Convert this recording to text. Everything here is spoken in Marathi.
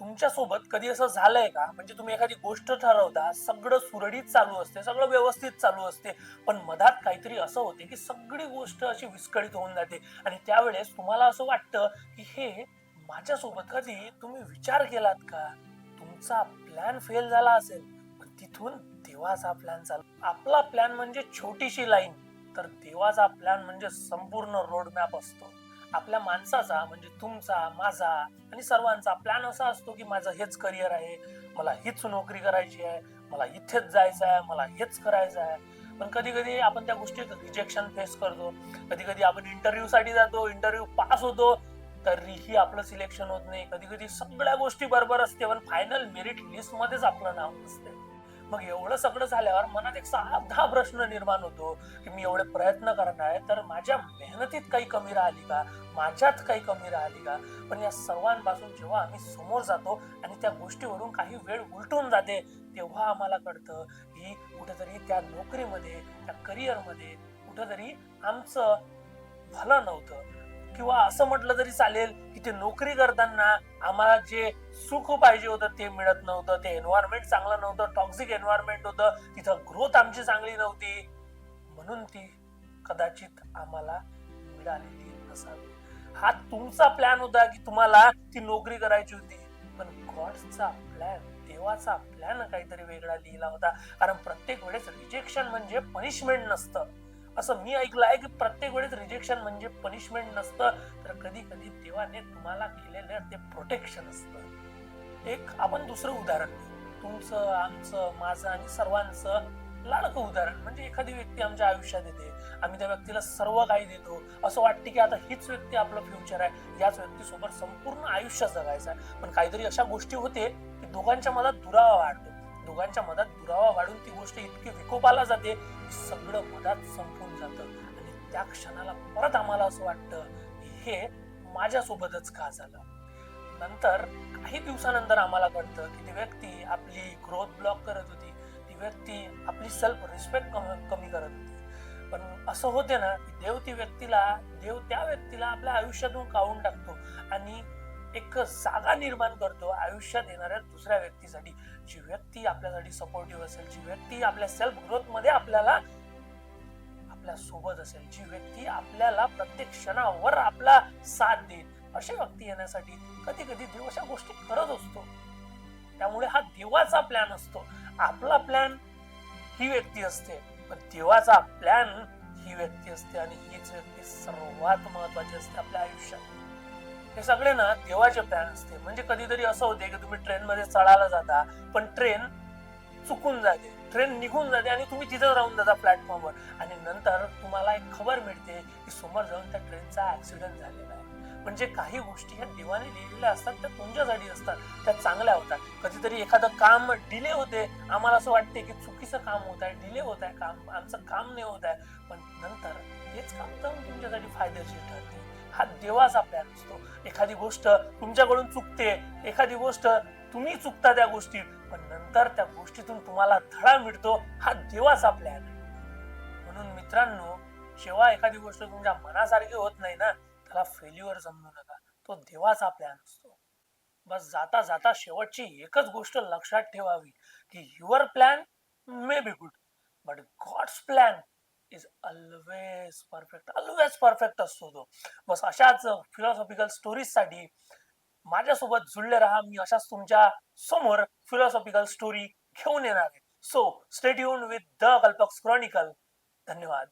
तुमच्यासोबत कधी असं झालंय का? म्हणजे तुम्ही एखादी गोष्ट ठरवता सगळं सुरळीत चालू असते सगळं व्यवस्थित चालू असते पण मधात काहीतरी असं होते की सगळी गोष्ट अशी विस्कळीत होऊन जाते आणि त्यावेळेस तुम्हाला असं वाटतं की हे माझ्यासोबत कधी तुम्ही विचार केलात का? तुमचा प्लॅन फेल झाला असेल पण तिथून देवाचा प्लॅन चालू. आपला प्लॅन म्हणजे छोटीशी लाईन तर देवाचा प्लॅन म्हणजे संपूर्ण रोड मॅप असतो. आपल्या माणसाचा म्हणजे तुमचा माझा आणि सर्वांचा प्लॅन असा असतो की माझं हेच करिअर आहे मला हीच नोकरी करायची आहे मला इथेच जायचं आहे मला हेच करायचं आहे. पण कधी कधी आपण त्या गोष्टीत रिजेक्शन फेस करतो. कधी कधी आपण इंटरव्ह्यू साठी जातो इंटरव्ह्यू पास होतो तरीही आपलं सिलेक्शन होत नाही. कधी कधी सगळ्या गोष्टी बरोबर असते पण फायनल मेरिट लिस्ट मध्येच आपलं नाव नसते. मग एवढं सगळं झाल्यावर मनात एक साधा प्रश्न निर्माण होतो की मी एवढे प्रयत्न करत आहे तर माझ्या मेहनतीत काही कमी राहिली का? माझ्यात काही कमी राहिली का? पण या सर्वांपासून जेव्हा आम्ही समोर जातो आणि त्या गोष्टीवरून काही वेळ उलटून जाते तेव्हा आम्हाला कळतं की कुठेतरी त्या नोकरीमध्ये त्या करिअरमध्ये कुठेतरी आमचं भलं नव्हतं. किंवा असं म्हटलं तरी चालेल की ते नोकरी करताना आम्हाला जे सुख पाहिजे होतं ते मिळत नव्हतं ते एन्व्हायरमेंट चांगलं नव्हतं टॉक्सिक एन्व्हायरमेंट होतं तिथं ग्रोथ आमची चांगली नव्हती. म्हणून ती कदाचित आम्हाला मिळालेली नसावी. हा तुमचा प्लॅन होता की तुम्हाला ती नोकरी करायची होती. पण गॉडचा प्लॅन देवाचा प्लॅन काहीतरी वेगळा लिहिला होता. कारण प्रत्येक वेळेस रिजेक्शन म्हणजे पनिशमेंट नसतं. असं मी ऐकलं आहे की प्रत्येक वेळेस रिजेक्शन म्हणजे पनिशमेंट नसतं. तर कधी कधी देवाने तुम्हाला केलेलं ते प्रोटेक्शन असतं. एक आपण दुसरं उदाहरण देऊ. तुमचं आमचं माझं आणि सर्वांचं लाडकं उदाहरण. म्हणजे एखादी व्यक्ती आमच्या आयुष्यात येते. आम्ही त्या व्यक्तीला सर्व काही देतो. असं वाटते की आता हीच व्यक्ती आपलं फ्युचर आहे. याच व्यक्तीसोबत संपूर्ण आयुष्य जगायचं आहे. पण काहीतरी अशा गोष्टी होते की दोघांच्या मनात दुरावा वाढतो. दोघांच्या मनात दुरावा इतकी जाते. सगळं मधात संपून जातं. आणि त्या क्षणाला परत आम्हाला असं वाटतं हे माझ्यासोबतच का झालं? नंतर काही दिवसानंतर आम्हाला कळतं की ती व्यक्ती आपली ग्रोथ ब्लॉक करत होती. ती व्यक्ती आपली सेल्फ रिस्पेक्ट कमी करत होती. पण असं होते ना की देव ती व्यक्तीला देव त्या व्यक्तीला आपल्या आयुष्यातून काढून टाकतो. एक जागा निर्माण करतो आयुष्यात येणाऱ्या दुसऱ्या व्यक्तीसाठी. जी व्यक्ती आपल्यासाठी सपोर्टिव्ह असेल जी व्यक्ती आपल्या सेल्फ ग्रोथमध्ये आपल्याला आपल्यासोबत असेल जी व्यक्ती आपल्याला प्रत्येक क्षणावर आपला साथ देईल अशी व्यक्ती येण्यासाठी कधी कधी देव अशा गोष्टी करत असतो. त्यामुळे हा देवाचा प्लॅन असतो. आपला प्लॅन ही व्यक्ती असते. पण देवाचा प्लॅन ही व्यक्ती असते आणि हीच व्यक्ती सर्वात महत्वाची असते आपल्या आयुष्यात. हे सगळे ना देवाचे प्लॅन असते. म्हणजे कधीतरी असं होते की तुम्ही ट्रेन मध्ये चढायला जाता पण ट्रेन चुकून जाते. ट्रेन निघून जाते आणि तुम्ही तिथं राहून जाता प्लॅटफॉर्मवर आणि नंतर तुम्हाला एक खबर मिळते की समोर जाऊन त्या ट्रेनचा ऍक्सिडेंट झालेला आहे. म्हणजे काही गोष्टी ह्या देवाने लिहिलेल्या असतात त्या तुमच्यासाठी असतात त्या चांगल्या होतात. कधीतरी एखादं काम डिले होते आम्हाला असं वाटते की चुकीचं काम होत आहे डिले होत आहे काम आमचं काम नाही होत आहे. पण नंतर हेच काम जाऊन तुमच्यासाठी फायद्याचे ठरते. हा देवाचा प्लॅन असतो. एखादी गोष्ट तुमच्याकडून चुकते एखादी गोष्ट तुम्ही चुकता त्या गोष्टीत पण नंतर त्या गोष्टीतून तुम्हाला धडा मिळतो. हा देवाचा प्लॅन आहे. म्हणून मित्रांनो जेव्हा एखादी गोष्ट तुमच्या मनासारखी होत नाही ना त्याला फेल्युअर समजू नका. तो देवाचा प्लॅन असतो. बस जाता जाता शेवटची एकच गोष्ट लक्षात ठेवावी की your plan may be good but God's plan is always perfect always perfect असतो तो. बस अशाच फिलॉसॉफिकल स्टोरीजसाठी माझ्यासोबत जुळले राहा. मी अशाच तुमच्यासमोर फिलॉसॉफिकल स्टोरी घेऊन येणार आहे. सो स्टेट युन विथ द कल्पक्स क्रॉनिकल धन्यवाद.